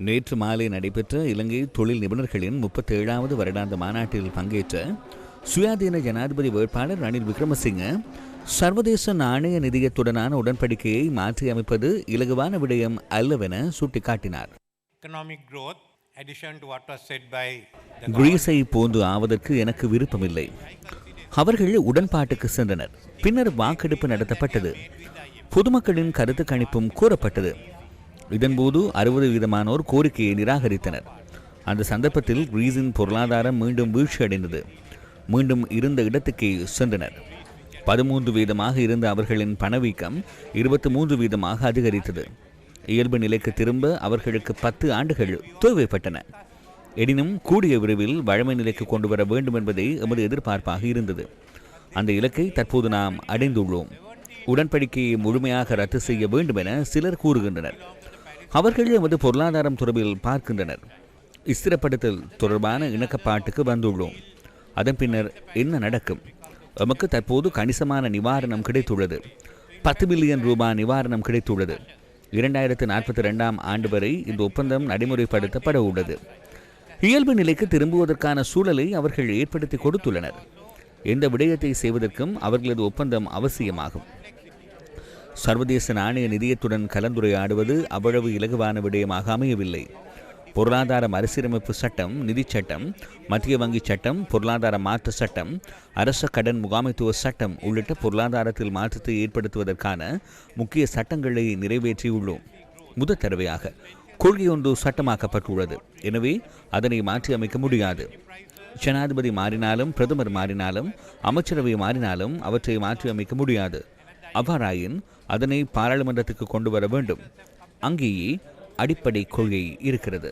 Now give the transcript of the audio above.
நேற்று மாலை நடைபெற்ற இலங்கை தொழில் நிபுணர்களின் முப்பத்தி ஏழாவது வருடாந்த மாநாட்டில் பங்கேற்ற சுயாதீன ஜனாதிபதி வேட்பாளர் ரணில் விக்ரமசிங்க சர்வதேச நாணய நிதியத்துடனான உடன்படிக்கையை மாற்றியமைப்பது இலகுவான விடயம் அல்லவென சுட்டிக்காட்டினார். கிரீஸை போன்று ஆவதற்கு எனக்கு விருப்பமில்லை. அவர்கள் உடன்பாட்டுக்கு சென்றனர். பின்னர் வாக்கெடுப்பு நடத்தப்பட்டது. பொதுமக்களின் கருத்து கணிப்பும் கூறப்பட்டது. இதன்போது அறுபது வீதமானோர் கோரிக்கையை நிராகரித்தனர். அந்த சந்தர்ப்பத்தில் கிரீஸின் பொருளாதாரம் மீண்டும் வீழ்ச்சியடைந்தது. மீண்டும் இருந்த இடத்துக்கே சென்றனர். பதிமூன்று வீதமாக இருந்த அவர்களின் பணவீக்கம் இருபத்தி மூன்று வீதமாக அதிகரித்தது. இயல்பு நிலைக்கு திரும்ப அவர்களுக்கு பத்து ஆண்டுகள் தேவைப்பட்டன. எனினும் கூடிய விரைவில் வழமை நிலைக்கு கொண்டு வர வேண்டும் என்பதே எமது எதிர்பார்ப்பாக இருந்தது. அந்த இலக்கை தற்போது நாம் அடைந்துள்ளோம். உடன்படிக்கையை முழுமையாக ரத்து செய்ய வேண்டும் என சிலர் கூறுகின்றனர். அவர்களே எமது பொருளாதாரம் தொடர்பில் பார்க்கின்றனர். ஸ்திரப்படுத்தல் தொடர்பான இணக்கப்பாட்டுக்கு வந்துள்ளோம். அதன் பின்னர் என்ன நடக்கும்? எமக்கு தற்போது கணிசமான நிவாரணம் கிடைத்துள்ளது. பத்து பில்லியன் ரூபாய் நிவாரணம் கிடைத்துள்ளது. இரண்டாயிரத்து நாற்பத்தி ரெண்டாம் ஆண்டு வரை இந்த ஒப்பந்தம் நடைமுறைப்படுத்தப்பட உள்ளது. இயல்பு நிலைக்கு திரும்புவதற்கான சூழலை அவர்கள் ஏற்படுத்தி கொடுத்துள்ளனர். எந்த விடயத்தை செய்வதற்கும் அவர்களது ஒப்பந்தம் அவசியமாகும். சர்வதேச நாணய நிதியத்துடன் கலந்துரையாடுவது அவ்வளவு இலகுவான விடயமாக அமையவில்லை. பொருளாதார மறுசீரமைப்பு சட்டம் நிதிச் சட்டம் மத்திய வங்கி சட்டம் பொருளாதார மாற்று சட்டம் அரச கடன் முகாமைத்துவ சட்டம் உள்ளிட்ட பொருளாதாரத்தில் மாற்றத்தை ஏற்படுத்துவதற்கான முக்கிய சட்டங்களை நிறைவேற்றியுள்ளோம். முதல் தடவையாக கொள்கை ஒன்று சட்டமாக்கப்பட்டுள்ளது. எனவே அதனை மாற்றி அமைக்க முடியாது. ஜனாதிபதி மாறினாலும் பிரதமர் மாறினாலும் அமைச்சரவை மாறினாலும் அவற்றை மாற்றி அமைக்க முடியாது. அவ்வாறாயின் அதனை பாராளுமன்றத்துக்கு கொண்டு வர வேண்டும். அங்கேயே அடிப்படை கொள்கை இருக்கிறது.